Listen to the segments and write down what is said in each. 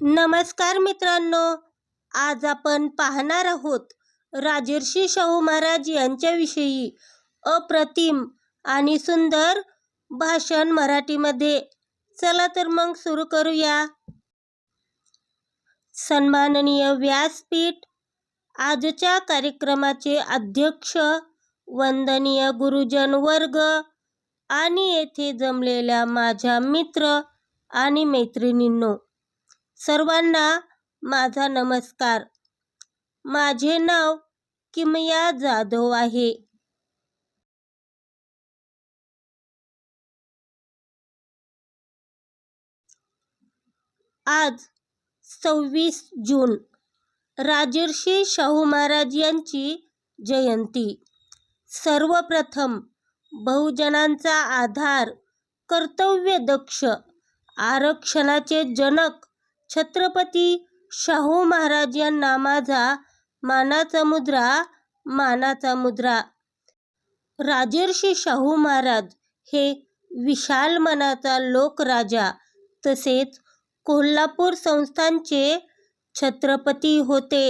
नमस्कार मित्रांनो आज आपण पाहणार आहोत राजर्षी शाहू महाराज यांच्याविषयी अप्रतिम आणि सुंदर भाषण मराठीमध्ये. चला तर मग सुरू करूया. सन्माननीय व्यासपीठ आजच्या कार्यक्रमाचे अध्यक्ष वंदनीय गुरुजन वर्ग आणि येथे जमलेल्या माझ्या मित्र आणि मैत्रिणींनो सर्वांना माझा नमस्कार. माझे नाव किमया जाधव आहे. आज सव्वीस जून राजर्षी शाहू महाराज यांची जयंती. सर्वप्रथम बहुजनांचा आधार कर्तव्यदक्ष आरक्षणाचे जनक छत्रपती शाहू महाराज यांना माझा मानाचा मुद्रा मानाचा मुद्रा. राजर्षी शाहू महाराज हे विशाल मनाचा लोकराजा तसेच कोल्हापूर संस्थांचे छत्रपती होते.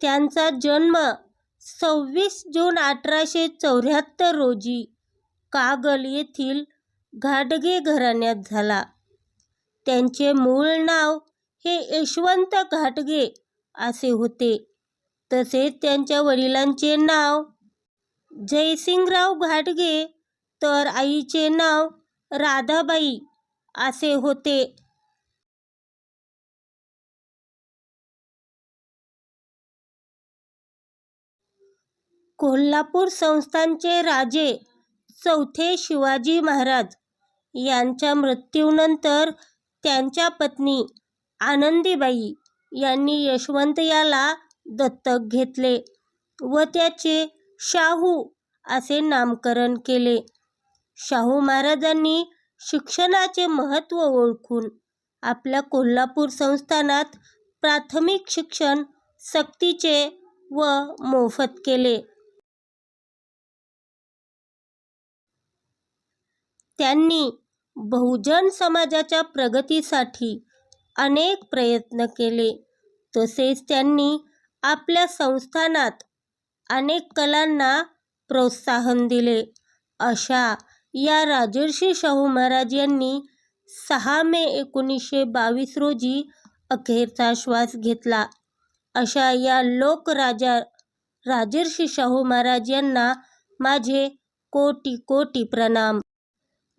त्यांचा जन्म सव्वीस जून अठराशे चौऱ्याहत्तर रोजी कागल येथील घाटगे घराण्यात झाला. त्यांचे मूळ नाव हे यशवंत घाटगे असे होते. तसेच त्यांच्या वडिलांचे नाव जयसिंगराव घाटगे तर आईचे नाव राधाबाई असे होते. कोल्हापूर संस्थानचे राजे चौथे शिवाजी महाराज. यांच्या मृत्यूनंतर त्यांच्या पत्नी आनंदीबाई यांनी यशवंत याला दत्तक घेतले व त्याचे शाहू असे नामकरण केले. शाहू महाराजांनी शिक्षणाचे महत्त्व ओळखून आपल्या कोल्हापूर संस्थानात प्राथमिक शिक्षण सक्तीचे व मोफत केले. त्यांनी बहुजन समाजाच्या प्रगतीसाठी अनेक प्रयत्न केले. तसेच त्यांनी आपल्या संस्थानात अनेक कलांना प्रोत्साहन दिले. अशा या राजर्षी शाहू महाराज यांनी सहा मे एकोणीसशे बावीस रोजी अखेरचा श्वास घेतला. अशा या लोकराजा राजर्षी शाहू महाराज यांना माझे कोटी कोटी प्रणाम.